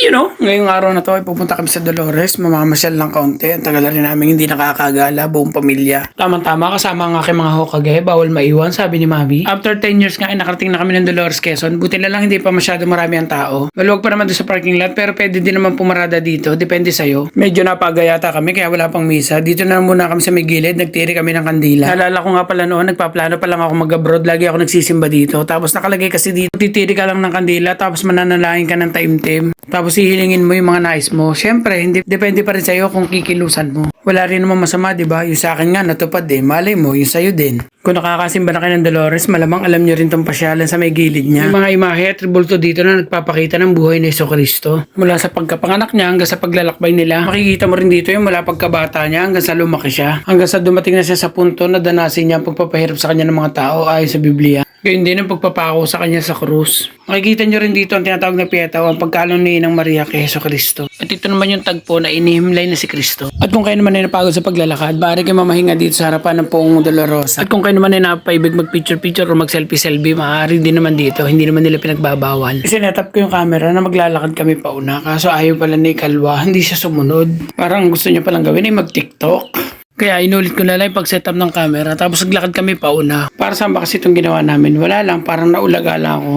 You know, ngayong araw na to ay pupunta kami sa Dolores, mamamasyal lang kaunti. Ang tagal rin namin hindi nakakagala, buong pamilya. Tama-tama, kasama ang aking mga hokage, bawal maiwan, sabi ni Mami. After 10 years nga ay nakarating na kami ng Dolores, Quezon. Buti na lang hindi pa masyado marami ang tao. Maluwag pa naman doon sa parking lot, pero pwede din naman pumarada dito, depende sa'yo. Medyo napagayata kami, kaya wala pang misa. Dito na muna kami sa may gilid, nagtiri kami ng kandila. Naalala ko nga pala noon, nagpaplano pa lang ako mag-abroad, lagi ako nagsisimba dito. Tapos nakalagay kasi dito, titiri ka lang ng kandila, tapos mananalangin ka ng taimtim. Tapos hihilingin mo yung mga nais mo. Siyempre, hindi, depende pa rin sa'yo kung kikilusan mo. Wala rin naman masama, di ba? Yung sa akin nga, natupad eh. Malay mo, yung sa'yo din. Kung nakakasimba na kayo ng Dolores, malamang alam nyo rin tong pasyalan sa may gilid niya. Yung mga imahe at tribulto dito na nagpapakita ng buhay ni Yeso Cristo. Mula sa pagkapanganak niya hanggang sa paglalakbay nila. Makikita mo rin dito yung mula pagkabata niya hanggang sa lumaki siya. Hanggang sa dumating na siya sa punto na danasin niya ang pagpapahirap sa kanya ng mga tao ayon sa Biblia. Gayun din ang pagpapako sa kanya sa krus. Makikita nyo rin dito ang tinatawag na piyetaw, ang pagkalong ng Maria kay Yeso Cristo. At ito naman yung tagpo na inihimlay na si Kristo. At kung kayo naman ay napagod sa paglalakad, maaari kayo mamahinga dito sa harapan ng Poong Dolorosa. At kung kayo naman ay napaibig mag-picture-picture o mag-selfie-selfie, maaari din naman dito. Hindi naman nila pinagbabawal. Sinetap ko yung camera na maglalakad kami pauna. Kaso ayaw pala ni Kalwa, hindi siya sumunod. Parang gusto niya palang gawin ay mag-tiktok. Kaya inulit ko na lang yung pag-setup ng camera tapos naglakad kami pauna. Para saan ba kasi itong ginawa namin? Wala lang, parang naulaga lang ako.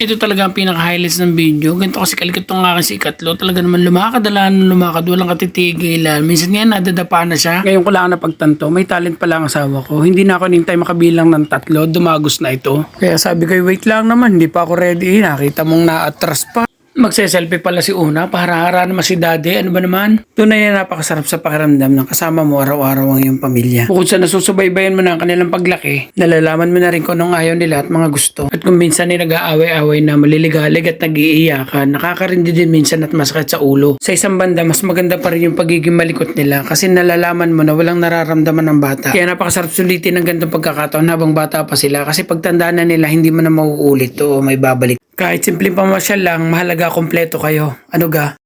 Ito talaga ang pinaka-highlights ng video. Ganito kasi kalikot itong aking si Ikatlo. Talaga naman lumakad, ala na lumakad. Walang katitigilan. Minsan nga nadadapa na siya. Ngayon ko lang napagtanto. May talent pala ang asawa ko. Hindi na ako nintay makabilang ng tatlo. Dumagos na ito. Kaya sabi ko, wait lang naman. Hindi pa ako ready. Nakita mong na-atras pa. Magse-selfie pala si Una, pahara-hara naman si Daddy, ano ba naman? Tunay na napakasarap sa pakiramdam ng kasama mo araw-araw ang iyong pamilya. Bukod sa nasusubaybayan mo na ang kanilang paglaki, nalalaman mo na rin kung anong ayaw nila at mga gusto. At kung minsan ay nag-aaway-away na maliligalig at nag-iiyakan, nakakarindi din minsan at masakit sa ulo. Sa isang banda, mas maganda pa rin yung pagiging malikot nila kasi nalalaman mo na walang nararamdaman ng bata. Kaya napakasarap sulitin ng ganitong pagkakataon habang bata pa sila kasi pagtanda na nila hindi mo na mauulit o may babalik. Kahit simpleng pamasyal lang, mahalaga kompleto kayo. Ano ga?